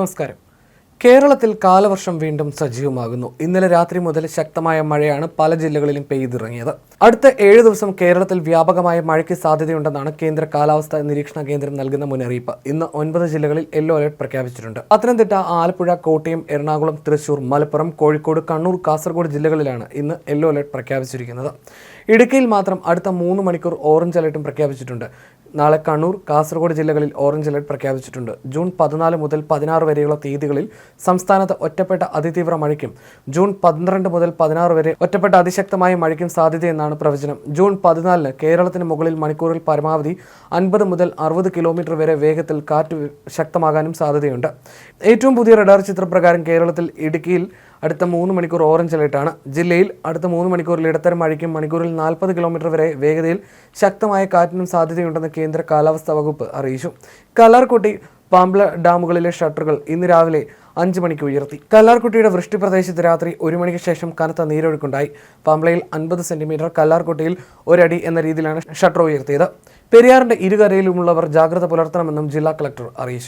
നമസ്കാരം. കേരളത്തിൽ കാലവർഷം വീണ്ടും സജീവമാകുന്നു. ഇന്നലെ രാത്രി മുതൽ ശക്തമായ മഴയാണ് പല ജില്ലകളിലും പെയ്തിറങ്ങിയത്. അടുത്ത ഏഴ് ദിവസം കേരളത്തിൽ വ്യാപകമായ മഴയ്ക്ക് സാധ്യതയുണ്ടെന്നാണ് കേന്ദ്ര കാലാവസ്ഥാ നിരീക്ഷണ കേന്ദ്രം നൽകുന്ന മുന്നറിയിപ്പ്. ഇന്ന് ഒൻപത് ജില്ലകളിൽ യെല്ലോ അലർട്ട് പ്രഖ്യാപിച്ചിട്ടുണ്ട്. പത്തനംതിട്ട ആലപ്പുഴ കോട്ടയം എറണാകുളം തൃശൂർ മലപ്പുറം കോഴിക്കോട് കണ്ണൂർ കാസർഗോഡ് ജില്ലകളിലാണ് ഇന്ന് യെല്ലോ അലർട്ട് പ്രഖ്യാപിച്ചിരിക്കുന്നത്. ഇടുക്കിയിൽ മാത്രം അടുത്ത മൂന്ന് മണിക്കൂർ ഓറഞ്ച് അലർട്ടും പ്രഖ്യാപിച്ചിട്ടുണ്ട്. നാളെ കണ്ണൂർ കാസർഗോഡ് ജില്ലകളിൽ ഓറഞ്ച് അലർട്ട് പ്രഖ്യാപിച്ചിട്ടുണ്ട്. ജൂൺ പതിനാല് മുതൽ പതിനാറ് വരെയുള്ള തീയതികളിൽ സംസ്ഥാനത്ത് ഒറ്റപ്പെട്ട അതിതീവ്ര മഴയ്ക്കും ജൂൺ പന്ത്രണ്ട് മുതൽ പതിനാറ് വരെ ഒറ്റപ്പെട്ട അതിശക്തമായ മഴയ്ക്കും സാധ്യതയെന്നാണ് പ്രവചനം. ജൂൺ പതിനാലിന് കേരളത്തിന് മുകളിൽ മണിക്കൂറിൽ പരമാവധി അൻപത് മുതൽ അറുപത് കിലോമീറ്റർ വരെ വേഗത്തിൽ കാറ്റ് ശക്തമാകാനും സാധ്യതയുണ്ട്. ഏറ്റവും പുതിയ റഡാർ ചിത്രപ്രകാരം കേരളത്തിൽ ഇടുക്കിയിൽ അടുത്ത മൂന്ന് മണിക്കൂർ ഓറഞ്ച് അലേർട്ടാണ് ജില്ലയിൽ അടുത്ത മൂന്ന് മണിക്കൂറിൽ ഇടത്തരം മഴയ്ക്കും മണിക്കൂറിൽ നാൽപ്പത് കിലോമീറ്റർ വരെ വേഗതയിൽ ശക്തമായ കാറ്റിനും സാധ്യതയുണ്ടെന്ന് കേന്ദ്ര കാലാവസ്ഥാ വകുപ്പ് അറിയിച്ചു. കല്ലാർകുട്ടി പാമ്പ്ല ഡാമുകളിലെ ഷട്ടറുകൾ ഇന്ന് രാവിലെ അഞ്ച് മണിക്ക് ഉയർത്തി. കല്ലാർകുട്ടിയുടെ വൃഷ്ടി പ്രദേശത്ത് രാത്രി ഒരു മണിക്ക് ശേഷം കനത്ത നീരൊഴുക്കുണ്ടായി. പാമ്പ്ലയിൽ അൻപത് സെന്റിമീറ്റർ കല്ലാർകുട്ടിയിൽ ഒരടി എന്ന രീതിയിലാണ് ഷട്ടർ ഉയർത്തിയത്. പെരിയാറിന്റെ ഇരുകരയിലുമുള്ളവർ ജാഗ്രത പുലർത്തണമെന്നും ജില്ലാ കളക്ടർ അറിയിച്ചു.